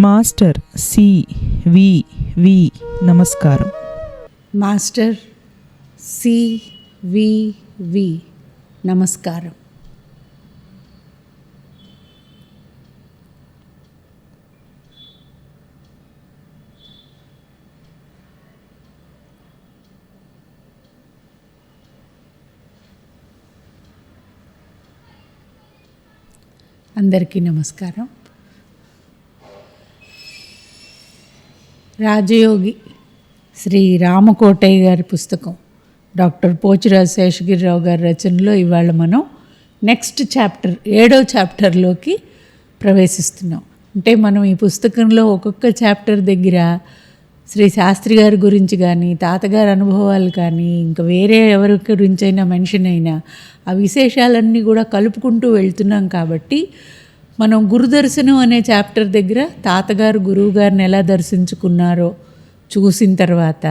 Master C వి వి నమస్కారం. Master C వి వి నమస్కారం. అందరికీ నమస్కారం. రాజయోగి శ్రీ రామకోటయ్య గారి పుస్తకం. డాక్టర్ పోచిరాజు శేషగిరిరావు గారి రచనలో ఇవాళ మనం నెక్స్ట్ చాప్టర్ ఏడో చాప్టర్లోకి ప్రవేశిస్తున్నాం. అంటే మనం ఈ పుస్తకంలో ఒక్కొక్క చాప్టర్ దగ్గర శ్రీ శాస్త్రి గారి గురించి కానీ తాతగారి అనుభవాలు కానీ ఇంకా వేరే ఎవరి గురించైనా మెన్షన్ అయినా ఆ విశేషాలన్నీ కూడా కలుపుకుంటూ వెళ్తున్నాం కాబట్టి మనం గురుదర్శనం అనే చాప్టర్ దగ్గర తాతగారు గురువు గారిని ఎలా దర్శించుకున్నారో చూసిన తర్వాత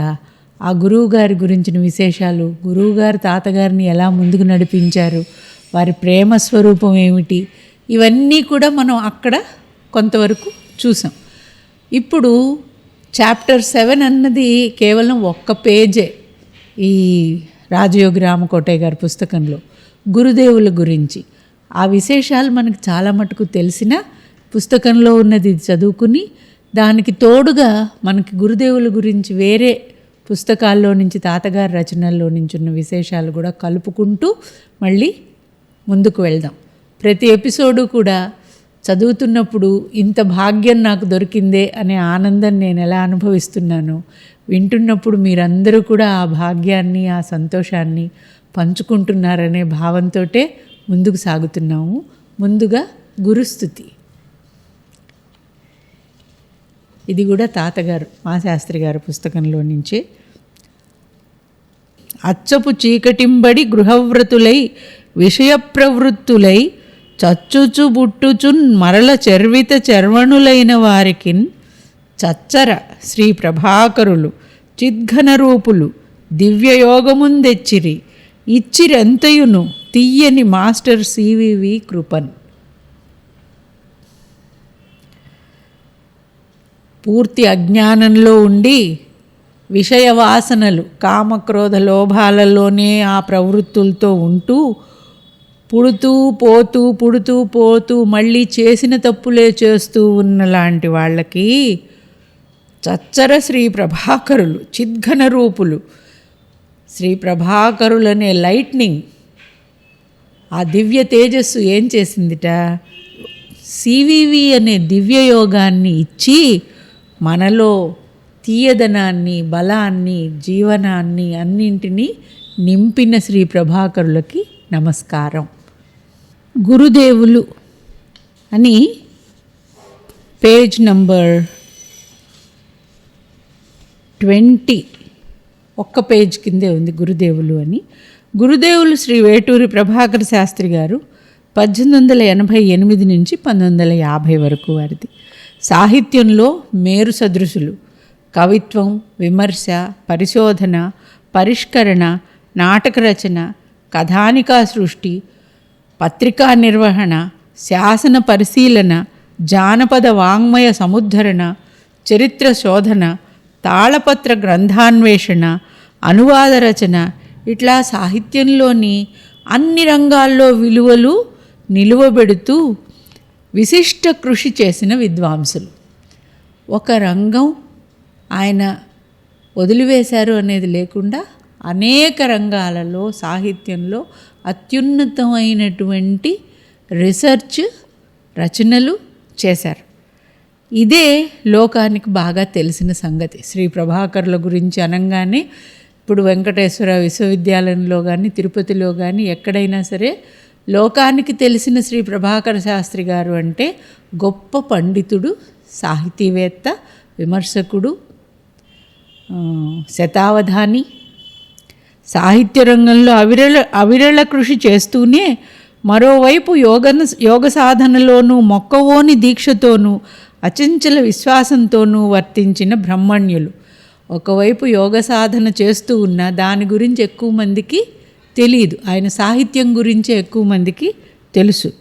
ఆ గురువు గారి గురించిన విశేషాలు గురువుగారు తాతగారిని ఎలా ముందుకు నడిపించారు వారి ప్రేమ స్వరూపం ఏమిటి ఇవన్నీ కూడా మనం అక్కడ కొంతవరకు చూసాం. ఇప్పుడు చాప్టర్ సెవెన్ అన్నది కేవలం ఒక్క పేజే ఈ రాజయోగి రామకోటయ్య గారి పుస్తకంలో గురుదేవుల గురించి. ఆ విశేషాలు మనకు చాలా మటుకు తెలిసిన పుస్తకంలో ఉన్నది చదువుకుని దానికి తోడుగా మనకి గురుదేవుల గురించి వేరే పుస్తకాల్లో నుంచి తాతగారి రచనల్లో నుంచి ఉన్న విశేషాలు కూడా కలుపుకుంటూ మళ్ళీ ముందుకు వెళ్దాం. ప్రతి ఎపిసోడు కూడా చదువుతున్నప్పుడు ఇంత భాగ్యం నాకు దొరికిందే అనే ఆనందం నేను ఎలా అనుభవిస్తున్నానో వింటున్నప్పుడు మీరందరూ కూడా ఆ భాగ్యాన్ని ఆ సంతోషాన్ని పంచుకుంటున్నారనే భావంతో ముందుకు సాగుతున్నాము. ముందుగా గురుస్థుతి ఇది కూడా తాతగారు మా శాస్త్రి గారి పుస్తకంలో నుంచే. అచ్చపు చీకటింబడి గృహవ్రతులై విషయ ప్రవృత్తులై చచ్చుచు బుట్టుచున్ మరల చర్విత చర్వణులైన వారికిన్ చచ్చర శ్రీ ప్రభాకరులు చిద్ఘన రూపులు దివ్యయోగముందెచ్చిరి ఇచ్చిరెంతయును తీయని మాస్టర్ సివివి కృపన్. పూర్తి అజ్ఞానంలో ఉండి విషయ వాసనలు కామక్రోధ లోభాలలోనే ఆ ప్రవృత్తులతో ఉంటూ పుడుతూ పోతూ పుడుతూ పోతూ మళ్ళీ చేసిన తప్పులే చేస్తూ ఉన్న లాంటి వాళ్ళకి చచ్చర శ్రీ ప్రభాకరులు చిద్ఘన రూపులు. శ్రీ ప్రభాకరులనే లైట్నింగ్ ఆ దివ్య తేజస్సు ఏం చేసిందిట? సివివి అనే దివ్య యోగాన్ని ఇచ్చి మనలో తీయదనాన్ని బలాన్ని జీవనాన్ని అన్నింటినీ నింపిన శ్రీ ప్రభాకరులకి నమస్కారం. గురుదేవులు అని పేజ్ నంబర్ ట్వంటీ ఒక్క పేజ్ కిందే ఉంది గురుదేవులు అని. గురుదేవులు శ్రీ వేటూరి ప్రభాకర శాస్త్రి గారు పద్దెనిమిది వందల ఎనభై ఎనిమిది నుంచి పంతొమ్మిది వందల యాభై వరకు వారిది. సాహిత్యంలో మేరు సదృశులు. కవిత్వం విమర్శ పరిశోధన పరిష్కరణ నాటక రచన కథానికా సృష్టి పత్రికా నిర్వహణ శాసన పరిశీలన జానపద వాంగ్మయ సముద్ధరణ చరిత్ర శోధన తాళపత్ర గ్రంథాన్వేషణ అనువాద రచన ఇట్లా సాహిత్యంలోని అన్ని రంగాల్లో విలువలు నిలువబెడుతూ విశిష్ట కృషి చేసిన విద్వాంసులు. ఒక రంగం ఆయన వదిలివేశారు అనేది లేకుండా అనేక రంగాలలో సాహిత్యంలో అత్యున్నతమైనటువంటి రీసెర్చ్ రచనలు చేశారు. ఇదే లోకానికి బాగా తెలిసిన సంగతి. శ్రీ ప్రభాకర్ల గురించి అనగానే ఇప్పుడు వెంకటేశ్వర విశ్వవిద్యాలయంలో కానీ తిరుపతిలో కానీ ఎక్కడైనా సరే లోకానికి తెలిసిన శ్రీ ప్రభాకర శాస్త్రి గారు అంటే గొప్ప పండితుడు సాహితీవేత్త విమర్శకుడు శతావధాని. సాహిత్య రంగంలో అవిరళ అవిరళ కృషి చేస్తూనే మరోవైపు యోగ యోగ సాధనలోనూ మొక్కవోని దీక్షతోనూ అచంచల విశ్వాసంతోనూ వర్తించిన బ్రహ్మణ్యులు. ఒకవైపు యోగ సాధన చేస్తూ ఉన్నా దాని గురించి ఎక్కువ మందికి తెలియదు ఆయన సాహిత్యం గురించి ఎక్కువ మందికి తెలుసు.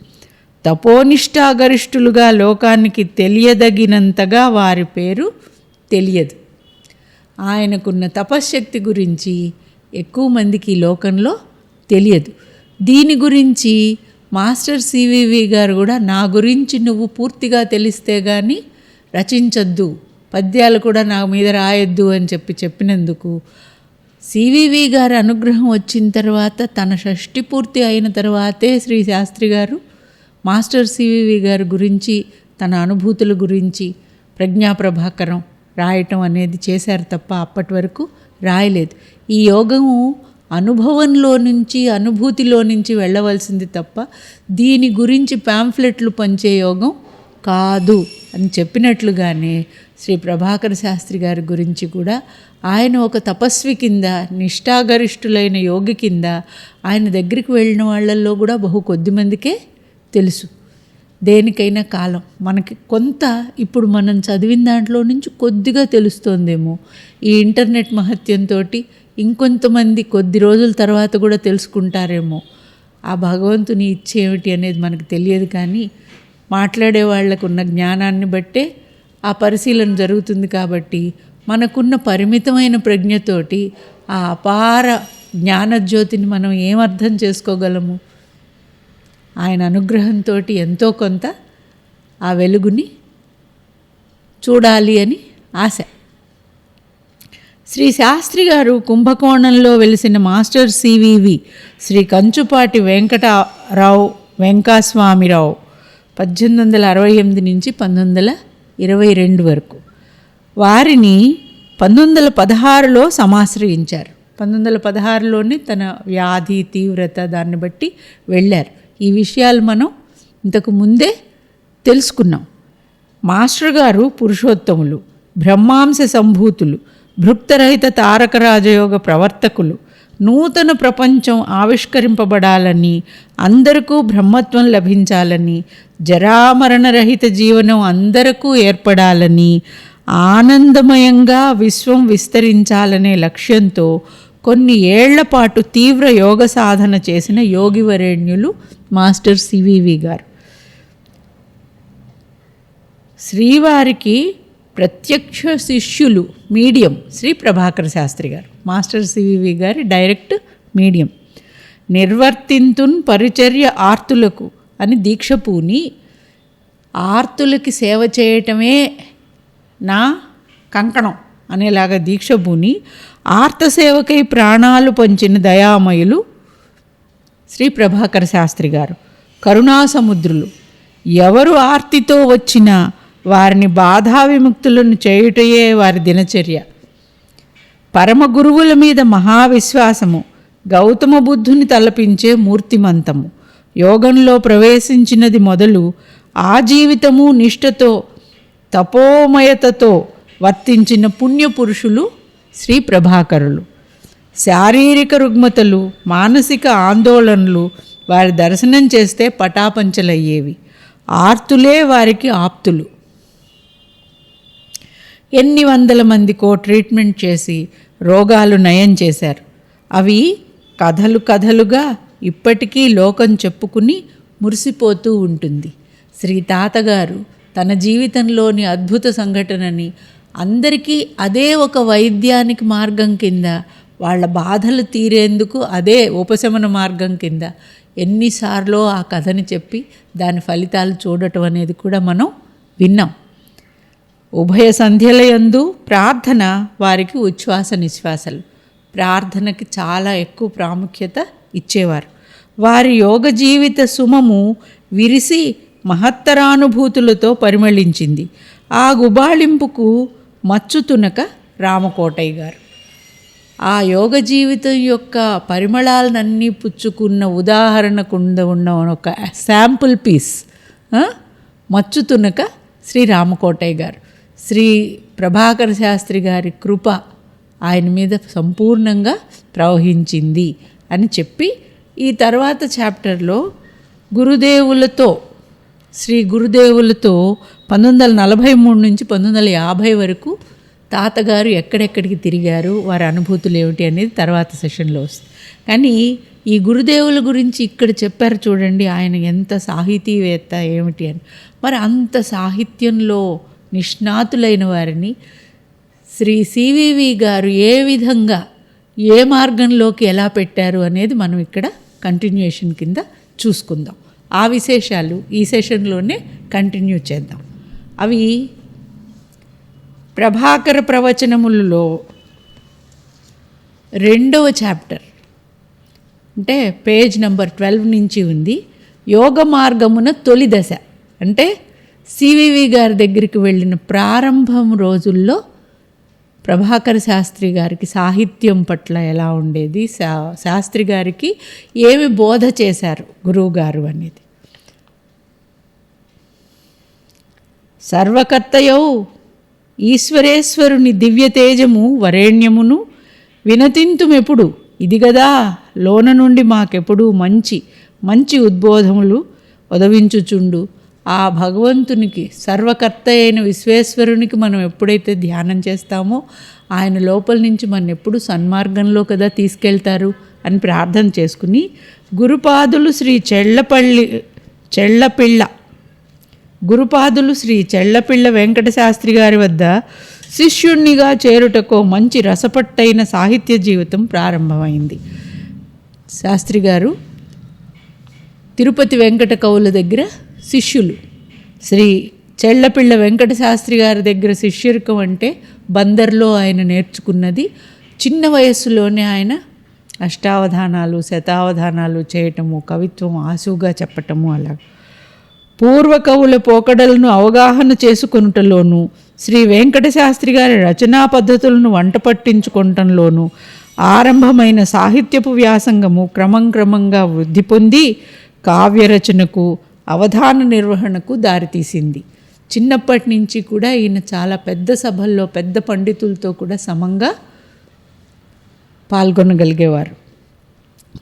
తపోనిష్టాగరిష్ఠులుగా లోకానికి తెలియదగినంతగా వారి పేరు తెలియదు. ఆయనకున్న తపశ్శక్తి గురించి ఎక్కువ మందికి లోకంలో తెలియదు. దీని గురించి మాస్టర్ సివివి గారు కూడా నా గురించి నువ్వు పూర్తిగా తెలిస్తే కానీ రచించొద్దు. పద్యాలు కూడా నా మీద రాయొద్దు అని చెప్పి చెప్పినందుకు సివివి గారి అనుగ్రహం వచ్చిన తర్వాత తన షష్టి పూర్తి అయిన తర్వాతే శ్రీ శాస్త్రి గారు మాస్టర్ సివివి గారి గురించి తన అనుభూతుల గురించి ప్రజ్ఞాప్రభాకరం రాయటం అనేది చేశారు తప్ప అప్పటి వరకు రాయలేదు. ఈ యోగము అనుభవంలో నుంచి అనుభూతిలో నుంచి వెళ్ళవలసింది తప్ప దీని గురించి పాంఫ్లెట్లు పంచే యోగం కాదు అని చెప్పినట్లుగానే శ్రీ ప్రభాకర శాస్త్రి గారి గురించి కూడా ఆయన ఒక తపస్వి కింద నిష్ఠాగరిష్ఠులైన యోగి కింద ఆయన దగ్గరికి వెళ్ళిన వాళ్ళల్లో కూడా బహు కొద్ది మందికే తెలుసు. దేనికైనా కాలం. మనకి కొంత ఇప్పుడు మనం చదివిన దాంట్లో నుంచి కొద్దిగా తెలుస్తోందేమో. ఈ ఇంటర్నెట్ మహత్యంతో ఇంకొంతమంది కొద్ది రోజుల తర్వాత కూడా తెలుసుకుంటారేమో. ఆ భగవంతుని ఇచ్చే ఏమిటి అనేది మనకు తెలియదు కానీ మాట్లాడే వాళ్ళకు ఉన్న జ్ఞానాన్ని బట్టే ఆ పరిశీలన జరుగుతుంది కాబట్టి మనకున్న పరిమితమైన ప్రజ్ఞతోటి ఆ అపార జ్ఞానజ్యోతిని మనం ఏం అర్థం చేసుకోగలము? ఆయన అనుగ్రహంతో ఎంతో కొంత ఆ వెలుగుని చూడాలి అని ఆశ. శ్రీ శాస్త్రి గారు కుంభకోణంలో వెలిసిన మాస్టర్ సివివి శ్రీ కంచుపాటి వెంకటరావు వెంకస్వామిరావు పద్దెనిమిది వందల అరవై ఎనిమిది నుంచి పంతొమ్మిది వందల ఇరవై రెండు వరకు. వారిని పంతొమ్మిది వందల పదహారులో సమాశ్రయించారు. పంతొమ్మిది వందల పదహారులోనే తన వ్యాధి తీవ్రత దాన్ని బట్టి వెళ్ళారు. ఈ విషయాలు మనం ఇంతకు ముందే తెలుసుకున్నాం. మాస్టర్ గారు పురుషోత్తములు బ్రహ్మాంశ సంభూతులు భృక్తరహిత తారక రాజయోగ ప్రవర్తకులు నూతన ప్రపంచం ఆవిష్కరింపబడాలని అందరికూ బ్రహ్మత్వం లభించాలని జరామరణరహిత జీవనం అందరికూ ఏర్పడాలని ఆనందమయంగా విశ్వం విస్తరించాలనే లక్ష్యంతో కొన్ని ఏళ్ళ పాటు తీవ్ర యోగ సాధన చేసిన యోగివరేణ్యులు మాస్టర్ సివివి గారు. శ్రీవారికి ప్రత్యక్ష శిష్యులు మీడియం. శ్రీ ప్రభాకర శాస్త్రి గారు. మాస్టర్ సివివి గారి డైరెక్ట్ మీడియం. నిర్వర్తింతున్ పరిచర్య ఆర్తులకు అని దీక్ష పూని ఆర్తులకి సేవ చేయటమే నా కంకణం అనేలాగా దీక్ష పూని ఆర్త సేవకై ప్రాణాలు పంచిన దయామయులు శ్రీ ప్రభాకర శాస్త్రి గారు. కరుణాసముద్రులు. ఎవరు ఆర్తితో వచ్చినా వారిని బాధా విముక్తులను చేయుటయే వారి దినచర్య. పరమ గురువుల మీద మహావిశ్వాసము గౌతమ బుద్ధుని తలపించే మూర్తిమంతము. యోగంలో ప్రవేశించినది మొదలు ఆ జీవితము నిష్ఠతో తపోమయతతో వర్తించిన పుణ్యపురుషులు శ్రీ ప్రభాకరులు. శారీరక రుగ్మతలు మానసిక ఆందోళనలు వారి దర్శనం చేస్తే పటాపంచలయ్యేవి. ఆర్తులే వారికి ఆప్తులు. ఎన్ని వందల మందికో ట్రీట్మెంట్ చేసి రోగాలు నయం చేశారు. అవి కథలు కథలుగా ఇప్పటికీ లోకం చెప్పుకుని మురిసిపోతూ ఉంటుంది. శ్రీ తాతగారు తన జీవితంలోని అద్భుత సంఘటనని అందరికీ అదే ఒక వైద్యానికి మార్గం కింద వాళ్ళ బాధలు తీరేందుకు అదే ఉపశమన మార్గం కింద ఎన్నిసార్లు ఆ కథని చెప్పి దాని ఫలితాలు చూడటం అనేది కూడా మనం విన్నాం. ఉభయ సంధ్యలయందు ప్రార్థన వారికి ఉచ్ఛ్వాస నిశ్వాసలు. ప్రార్థనకి చాలా ఎక్కువ ప్రాముఖ్యత ఇచ్చేవారు. వారి యోగ జీవిత సుమము విరిసి మహత్తరానుభూతులతో పరిమళించింది. ఆ గుబాళింపుకు మచ్చుతునక రామకోటయ్య గారు. ఆ యోగ జీవితం యొక్క పరిమళాలన్నీ పుచ్చుకున్న ఉదాహరణకుండా ఉన్న ఒక శాంపుల్ పీస్ మచ్చుతునక శ్రీ రామకోటయ్య గారు. శ్రీ ప్రభాకర శాస్త్రి గారి కృప ఆయన మీద సంపూర్ణంగా ప్రవహించింది అని చెప్పి ఈ తర్వాత చాప్టర్లో గురుదేవులతో శ్రీ గురుదేవులతో పంతొమ్మిది వందల నలభై మూడు నుంచి పంతొమ్మిది వందల యాభై వరకు తాతగారు ఎక్కడెక్కడికి తిరిగారు వారి అనుభూతులు ఏమిటి అనేది తర్వాత సెషన్లో వస్తుంది. కానీ ఈ గురుదేవుల గురించి ఇక్కడ చెప్పారు చూడండి ఆయన ఎంత సాహితీవేత్త ఏమిటి అని. మరి అంత సాహిత్యంలో నిష్ణాతులైన వారిని. శ్రీ సివివి గారు ఏ విధంగా ఏ మార్గంలోకి ఎలా పెట్టారు అనేది మనం ఇక్కడ కంటిన్యూషన్ కింద చూసుకుందాం. ఆ విశేషాలు ఈ సెషన్లోనే కంటిన్యూ చేద్దాం. అవి ప్రభాకర ప్రవచనములలో రెండవ చాప్టర్ అంటే పేజ్ నెంబర్ ట్వెల్వ్ నుంచి ఉంది. యోగ మార్గమున తొలి దశ. అంటే సివివి గారి దగ్గరికి వెళ్ళిన ప్రారంభం రోజుల్లో ప్రభాకర శాస్త్రి గారికి సాహిత్యం పట్ల ఎలా ఉండేది? శా శాస్త్రి గారికి ఏమి బోధ చేశారు గురువు గారు అనేది? సర్వకర్తయౌ ఈశ్వరేశ్వరుని దివ్య తేజము వరేణ్యమును వినతింతుమెప్పుడు ఇది కదా లోన నుండి మాకెప్పుడు మంచి మంచి ఉద్బోధములు ఉదవించుచుండు. ఆ భగవంతునికి సర్వకర్త అయిన విశ్వేశ్వరునికి మనం ఎప్పుడైతే ధ్యానం చేస్తామో ఆయన లోపల నుంచి మన ఎప్పుడు సన్మార్గంలో కదా తీసుకెళ్తారు అని ప్రార్థన చేసుకుని గురుపాదులు శ్రీ చెళ్ళపల్లి చెళ్ళపిళ్ళ గురుపాదులు శ్రీ చెళ్ళపిళ్ళ వెంకట శాస్త్రి గారి వద్ద శిష్యుణ్ణిగా చేరుటకో మంచి రసపట్టైన సాహిత్య జీవితం ప్రారంభమైంది. శాస్త్రి గారు తిరుపతి వెంకట కవుల దగ్గర శిష్యులు. శ్రీ చెళ్ళపిళ్ళ వెంకట శాస్త్రి గారి దగ్గర శిష్యరికం అంటే బందర్లో ఆయన నేర్చుకున్నది. చిన్న వయస్సులోనే ఆయన అష్టావధానాలు శతావధానాలు చేయటము కవిత్వం ఆసుగా చెప్పటము అలా. పూర్వ కవుల పోకడలను అవగాహన చేసుకొనుటలోనూ శ్రీ వెంకట శాస్త్రి గారి రచనా పద్ధతులను వంట పట్టించుకుంటంలోనూ ఆరంభమైన సాహిత్యపు వ్యాసంగము క్రమం క్రమంగా వృద్ధి పొంది కావ్యరచనకు అవధాన నిర్వహణకు దారితీసింది. చిన్నప్పటి నుంచి కూడా ఈయన చాలా పెద్ద సభల్లో పెద్ద పండితులతో కూడా సమంగా పాల్గొనగలిగేవారు.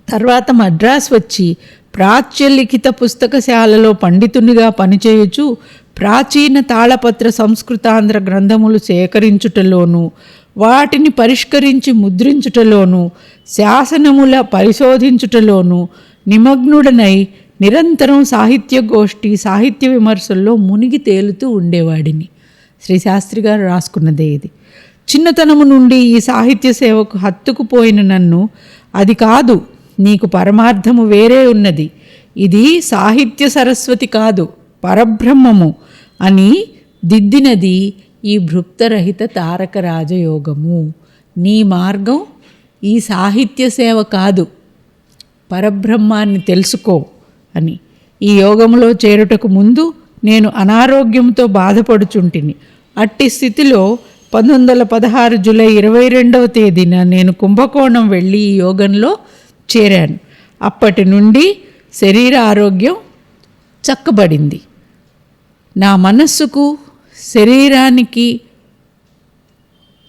తర్వాత మద్రాస్ వచ్చి ప్రాచ్యలిఖిత పుస్తకశాలలో పండితునిగా పనిచేయుచు ప్రాచీన తాళపత్ర సంస్కృతాంధ్ర గ్రంథములు సేకరించుటలోనూ వాటిని పరిష్కరించి ముద్రించుటలోనూ శాసనముల పరిశోధించుటలోనూ నిమగ్నుడనై నిరంతరం సాహిత్య గోష్ఠి సాహిత్య విమర్శల్లో మునిగి తేలుతూ ఉండేవాడిని. శ్రీ శాస్త్రి గారు రాసుకున్నదే ఇది. చిన్నతనము నుండి ఈ సాహిత్య సేవకు హత్తుకుపోయిన నన్ను అది కాదు నీకు పరమార్థము వేరే ఉన్నది. ఇది సాహిత్య సరస్వతి కాదు పరబ్రహ్మము అని దిద్దినది ఈ భృప్తరహిత తారక రాజయోగము. నీ మార్గం ఈ సాహిత్య సేవ కాదు. పరబ్రహ్మాన్ని తెలుసుకో. అని. ఈ యోగంలో చేరుటకు ముందు నేను అనారోగ్యంతో బాధపడుచుంటిని. అట్టి స్థితిలో పంతొమ్మిది వందల పదహారు జూలై ఇరవై రెండవ తేదీన నేను కుంభకోణం వెళ్ళి ఈ యోగంలో చేరాను. అప్పటి నుండి శరీర ఆరోగ్యం చక్కబడింది. నా మనస్సుకు శరీరానికి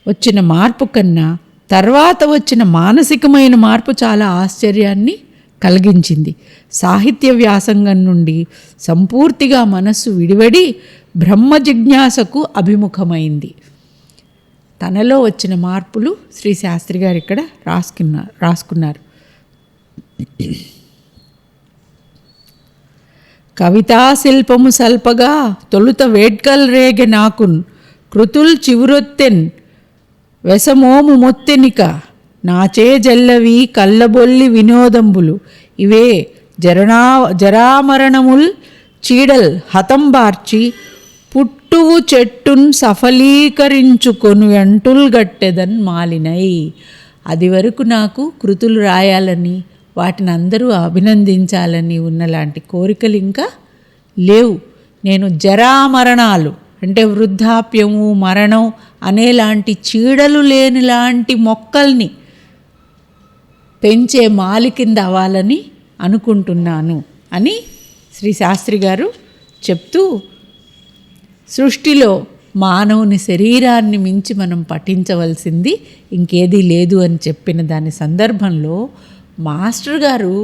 వచ్చిన మార్పు కన్నా తర్వాత వచ్చిన మానసికమైన మార్పు చాలా ఆశ్చర్యాన్ని కలిగించింది. సాహిత్య వ్యాసంగం నుండి సంపూర్తిగా మనస్సు విడివడి బ్రహ్మ జిజ్ఞాసకు అభిముఖమైంది. తనలో వచ్చిన మార్పులు శ్రీ శాస్త్రి గారు ఇక్కడ రాసుకున్నారు రాసుకున్నారు. కవితా శిల్పము సల్పగా తొలుత వేడ్కల్ రేగె నాకున్ కృతుల్ చివురొత్తెన్ వెసమోము మొత్తెనిక నాచే జల్లవి కల్లబొల్లి వినోదంబులు. ఇవే జరణా జరామరణముల్ చీడల్ హతంబార్చి పుట్టువు చెట్టున్ సఫలీకరించుకొను ఎంటుల్ గట్టెదన్ మాలినై. అది వరకు నాకు కృతులు రాయాలని వాటిని అందరూ అభినందించాలని ఉన్నలాంటి కోరికలు ఇంకా లేవు. నేను జరామరణాలు అంటే వృద్ధాప్యము మరణం అనేలాంటి చీడలు లేని లాంటి మొక్కల్ని పెంచే మాలి కింద అవ్వాలని అనుకుంటున్నాను అని శ్రీ శాస్త్రి గారు చెప్తూ సృష్టిలో మానవుని శరీరాన్ని మించి మనం పఠించవలసింది ఇంకేదీ లేదు అని చెప్పిన దాని సందర్భంలో మాస్టర్ గారు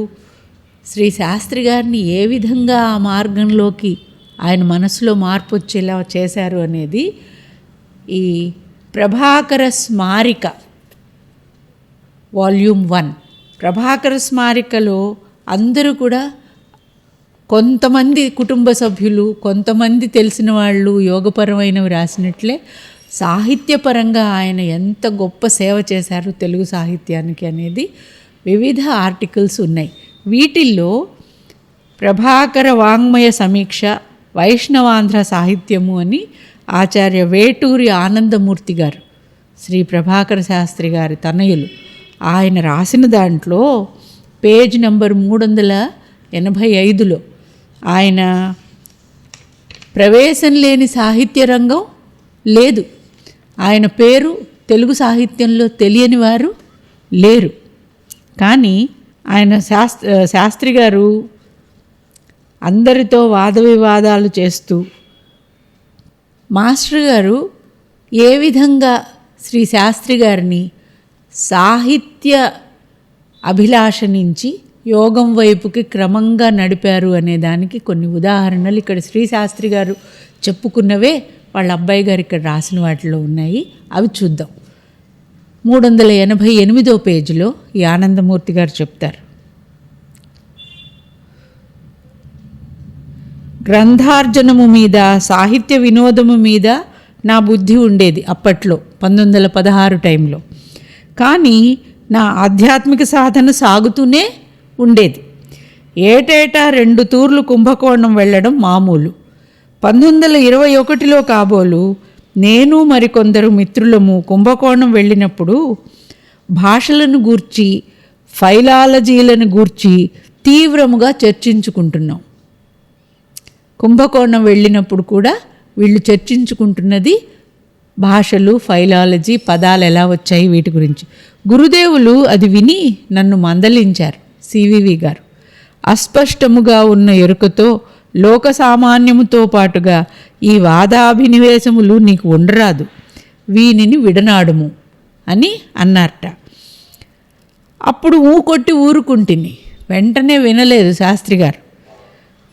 శ్రీ శాస్త్రి గారిని ఏ విధంగా ఆ మార్గంలోకి ఆయన మనసులో మార్పు వచ్చేలా చేశారు అనేది ఈ ప్రభాకర స్మారిక వాల్యూమ్ వన్ ప్రభాకర స్మారికలో అందరూ కూడా కొంతమంది కుటుంబ సభ్యులు కొంతమంది తెలిసిన వాళ్ళు యోగపరమైనవి రాసినట్లే సాహిత్యపరంగా ఆయన ఎంత గొప్ప సేవ చేశారు తెలుగు సాహిత్యానికి అనేది వివిధ ఆర్టికల్స్ ఉన్నాయి. వీటిల్లో ప్రభాకర వాంగ్మయ సమీక్ష వైష్ణవాంధ్ర సాహిత్యము అని ఆచార్య వేటూరి ఆనందమూర్తి గారు శ్రీ ప్రభాకర శాస్త్రి గారి తనయులు. ఆయన రాసిన దాంట్లో పేజ్ నెంబర్ మూడు వందల ఎనభై ఐదులో ఆయన ప్రవేశం లేని సాహిత్య రంగం లేదు. ఆయన పేరు తెలుగు సాహిత్యంలో తెలియని వారు లేరు. కానీ ఆయన శాస్త్ర శాస్త్రి గారు అందరితో వాద వివాదాలు చేస్తూ మాస్టర్ గారు ఏ విధంగా శ్రీ శాస్త్రి గారిని సాహిత్య అభిలాష నుంచి యోగం వైపుకి క్రమంగా నడిపారు అనే దానికి కొన్ని ఉదాహరణలు ఇక్కడ శ్రీశాస్త్రి గారు చెప్పుకున్నవే వాళ్ళ అబ్బాయి గారు ఇక్కడ రాసిన వాటిలో ఉన్నాయి. అవి చూద్దాం. మూడు వందల ఎనభై ఎనిమిదో పేజీలో ఈ ఆనందమూర్తి గారు చెప్తారు. గ్రంథార్జనము మీద సాహిత్య వినోదము మీద నా బుద్ధి ఉండేది అప్పట్లో పంతొమ్మిది వందల పదహారు టైంలో. కానీ నా ఆధ్యాత్మిక సాధన సాగుతూనే ఉండేది. ఏటేటా రెండు తూర్లు కుంభకోణం వెళ్ళడం మామూలు. పంతొమ్మిది వందల ఇరవై ఒకటిలో కాబోలు నేను మరికొందరు మిత్రులము కుంభకోణం వెళ్ళినప్పుడు భాషలను గూర్చి ఫైలాలజీలను గూర్చి తీవ్రముగా చర్చించుకుంటున్నాం. కుంభకోణం వెళ్ళినప్పుడు కూడా వీళ్ళు చర్చించుకుంటున్నది భాషలు ఫైలాలజీ పదాలు ఎలా వచ్చాయి వీటి గురించి. గురుదేవులు అది విని నన్ను మందలించారు సివివి గారు. అస్పష్టముగా ఉన్న ఎరుకతో లోక సామాన్యముతో పాటుగా ఈ వాదాభినివేశములు నీకు ఉండరాదు. వీనిని విడనాడుము అని అన్నారట. అప్పుడు ఊ కొట్టి ఊరుకుంటిని. వెంటనే వినలేదు శాస్త్రి గారు.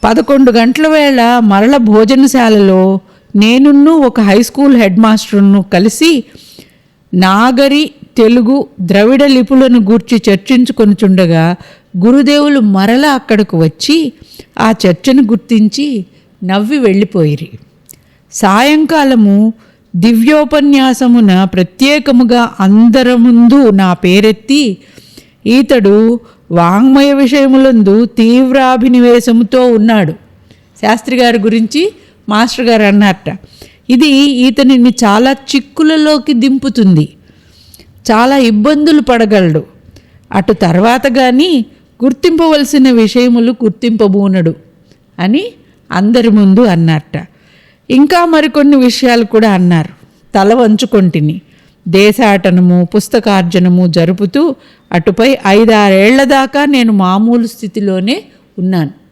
పదకొండు గంటల వేళ మరల భోజనశాలలో నేనున్ను ఒక హై స్కూల్ హెడ్ మాస్టర్ను కలిసి నాగరి తెలుగు ద్రవిడ లిపులను గూర్చి చర్చించుకొనుచుండగా గురుదేవులు మరల అక్కడకు వచ్చి ఆ చర్చను గుర్తించి నవ్వి వెళ్ళిపోయిరి. సాయంకాలము దివ్యోపన్యాసమున ప్రత్యేకముగా అందర ముందు నా పేరెత్తి ఈతడు వాంగ్మయ విషయములందు తీవ్రాభినివేశముతో ఉన్నాడు. శాస్త్రి గారి గురించి మాస్టర్ గారు అన్నారట ఇది ఈతనిని చాలా చిక్కులలోకి దింపుతుంది చాలా ఇబ్బందులు పడగలడు. అటు తర్వాత కానీ గుర్తింపవలసిన విషయములు గుర్తింపబూనడు అని అందరి ముందు అన్నారట. ఇంకా మరికొన్ని విషయాలు కూడా అన్నారు. తల వంచుకొంటిని దేశాటనము పుస్తకార్జనము జరుపుతూ అటుపై ఐదారేళ్ళ దాకా నేను మామూలు స్థితిలోనే ఉన్నాను.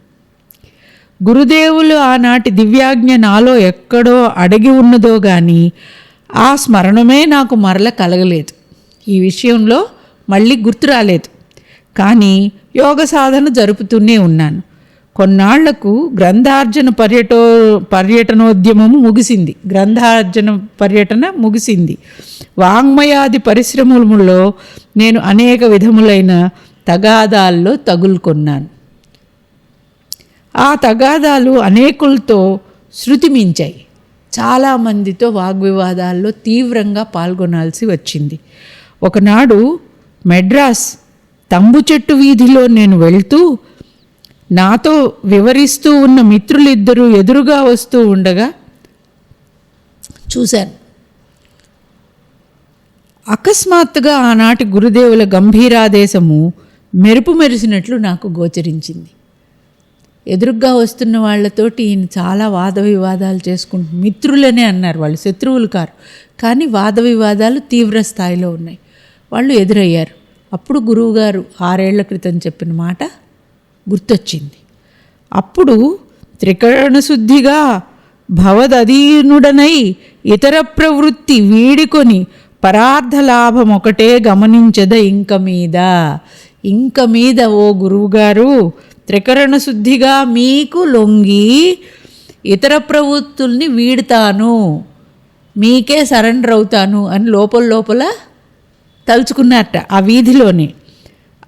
గురుదేవులు ఆనాటి దివ్యాజ్ఞ నాలో ఎక్కడో అడిగి ఉన్నదో గాని ఆ స్మరణమే నాకు మరల కలగలేదు. ఈ విషయంలో మళ్ళీ గుర్తు రాలేదు. కానీ యోగ సాధన జరుపుతూనే ఉన్నాను. కొన్నాళ్ళకు గ్రంథార్జన పర్యటో పర్యటనోద్యమము ముగిసింది. గ్రంథార్జన పర్యటన ముగిసింది. వాంగ్మయాది పరిశ్రమలలో నేను అనేక విధములైన తగాదాల్లో తగులుకొన్నాను. ఆ తగాదాలు అనేకులతో శృతి మించాయి చాలామందితో వాగ్వివాదాల్లో తీవ్రంగా పాల్గొనాల్సి వచ్చింది. ఒకనాడు మెడ్రాస్ తంబు చెట్టు వీధిలో నేను వెళ్తూ నాతో వివరిస్తూ ఉన్న మిత్రులిద్దరూ ఎదురుగా వస్తూ ఉండగా చూశాను. అకస్మాత్తుగా ఆనాటి గురుదేవుల గంభీరాదేశము మెరుపు మెరిసినట్లు నాకు గోచరించింది. ఎదురుగ్గా వస్తున్న వాళ్ళతోటి ఈయన చాలా వాద వివాదాలు చేసుకుంటు మిత్రులనే అన్నారు వాళ్ళు శత్రువులు కారు. కానీ వాద వివాదాలు తీవ్ర స్థాయిలో ఉన్నాయి. వాళ్ళు ఎదురయ్యారు. అప్పుడు గురువుగారు ఆరేళ్ళ క్రితం చెప్పిన మాట గుర్తొచ్చింది. అప్పుడు త్రికరణ శుద్ధిగా భవదధీనుడనై ఇతర ప్రవృత్తి వీడికొని పరార్థ లాభం ఒకటే గమనించద ఇంక మీద. ఇంక మీద ఓ గురువుగారు త్రికరణ శుద్ధిగా మీకు లొంగి ఇతర ప్రవృత్తుల్ని వీడుతాను. మీకే సరెండర్ అవుతాను అని లోపల లోపల తలుచుకున్నారట ఆ వీధిలోనే.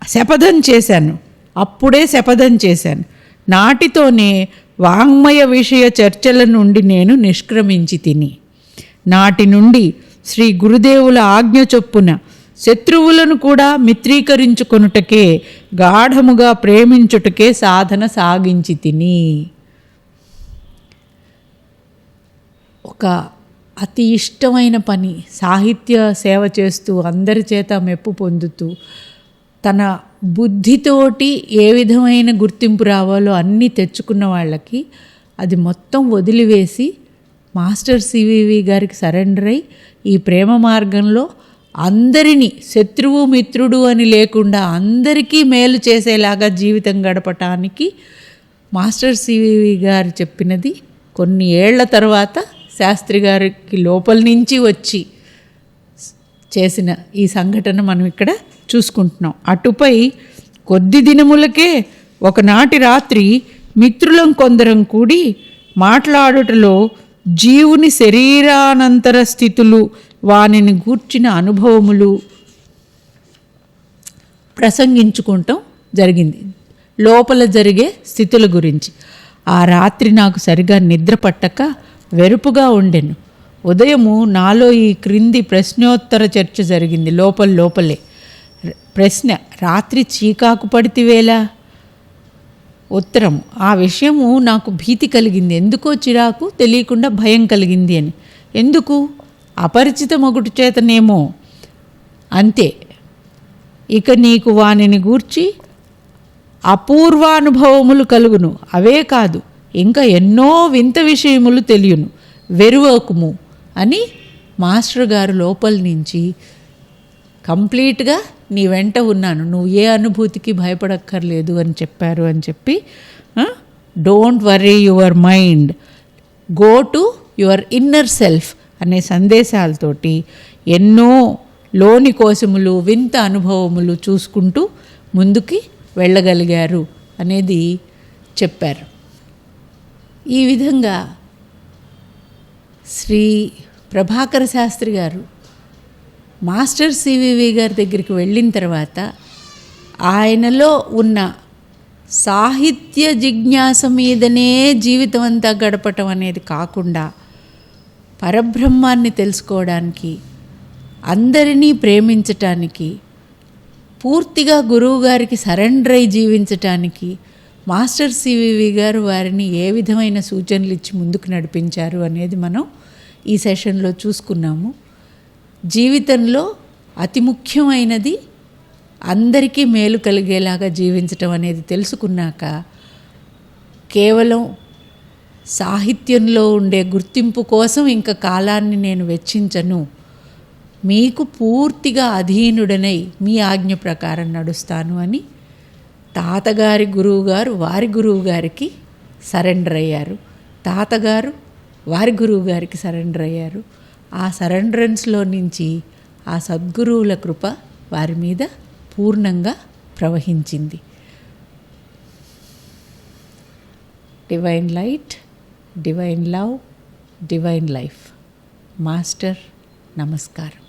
శపథం చేశాను. అప్పుడే శపథం చేశాను. నాటితోనే వాంగ్మయ విషయ చర్చల నుండి నేను నిష్క్రమించి తిని. నాటి నుండి శ్రీ గురుదేవుల ఆజ్ఞ చొప్పున శత్రువులను కూడా మిత్రీకరించుకొనుటకే గాఢముగా ప్రేమించుటకే సాధన సాగించి తిని. ఒక అతి ఇష్టమైన పని సాహిత్య సేవ చేస్తూ అందరి చేత మెప్పు పొందుతూ తన బుద్ధితోటి ఏ విధమైన గుర్తింపు రావాలో అన్నీ తెచ్చుకున్న వాళ్ళకి అది మొత్తం వదిలివేసి మాస్టర్ సివివి గారికి సరెండర్ అయి ఈ ప్రేమ మార్గంలో అందరినీ శత్రువు మిత్రుడు అని లేకుండా అందరికీ మేలు చేసేలాగా జీవితం గడపటానికి మాస్టర్ సివి గారు చెప్పినది కొన్ని ఏళ్ళ తర్వాత శాస్త్రి గారికి లోపల నుంచి వచ్చి చేసిన ఈ సంఘటన మనం ఇక్కడ చూసుకుంటున్నాం. అటుపై కొద్ది దినములకే ఒకనాటి రాత్రి మిత్రులం కొందరం కూడి మాట్లాడుటలో జీవుని శరీరానంతర స్థితులు వానిని గూర్చిన అనుభవములు ప్రసంగించుకుంటాం జరిగింది. లోపల జరిగే స్థితుల గురించి. ఆ రాత్రి నాకు సరిగా నిద్ర పట్టక వెరుపుగా ఉండెను. ఉదయము నాలో ఈ క్రింది ప్రశ్నోత్తర చర్చ జరిగింది లోపల లోపలే. ప్రశ్న రాత్రి చీకాకు పడితివేలా ఉత్తరం ఆ విషయము నాకు భీతి కలిగింది. ఎందుకో చిరాకు తెలియకుండా భయం కలిగింది అని. ఎందుకు? అపరిచిత మొగుటి చేతనేమో అంతే. ఇక నీకు వానిని గూర్చి అపూర్వానుభవములు కలుగును. అవే కాదు ఇంకా ఎన్నో వింత విషయములు తెలియను. వెరువకుము అని మాస్టర్ గారు లోపల నుంచి కంప్లీట్గా నీ వెంట ఉన్నాను. నువ్వు ఏ అనుభూతికి భయపడక్కర్లేదు అని చెప్పారు అని చెప్పి don't worry your mind. Go to your inner self. అనే సందేశాలతోటి ఎన్నో లోని కోసములు వింత అనుభవములు చూసుకుంటూ ముందుకి వెళ్ళగలిగారు అనేది చెప్పారు. ఈ విధంగా శ్రీ ప్రభాకర శాస్త్రి గారు మాస్టర్ సివివి గారి దగ్గరికి వెళ్ళిన తర్వాత ఆయనలో ఉన్న సాహిత్య జిజ్ఞాస మీదనే జీవితం అంతా గడపటం అనేది కాకుండా పరబ్రహ్మాన్ని తెలుసుకోవడానికి అందరినీ ప్రేమించటానికి పూర్తిగా గురువు గారికి సరెండర్ అయి జీవించటానికి మాస్టర్ సివివి గారు వారిని ఏ విధమైన సూచనలు ఇచ్చి ముందుకు నడిపించారు అనేది మనం ఈ సెషన్లో చూసుకున్నాము. జీవితంలో అతి ముఖ్యమైనది అందరికీ మేలు కలిగేలాగా జీవించటం అనేది తెలుసుకున్నాక కేవలం సాహిత్యంలో ఉండే గుర్తింపు కోసం ఇంక కాలాన్ని నేను వెచ్చించను. మీకు పూర్తిగా అధీనుడనై మీ ఆజ్ఞ ప్రకారం నడుస్తాను అని తాతగారి గురువుగారు వారి గురువు గారికి సరెండర్ అయ్యారు. తాతగారు వారి గురువు గారికి సరెండర్ అయ్యారు. ఆ సరెండరెన్స్లో నుంచి ఆ సద్గురువుల కృప వారి మీద పూర్ణంగా ప్రవహించింది. Divine light. Divine love divine life master నమస్కారం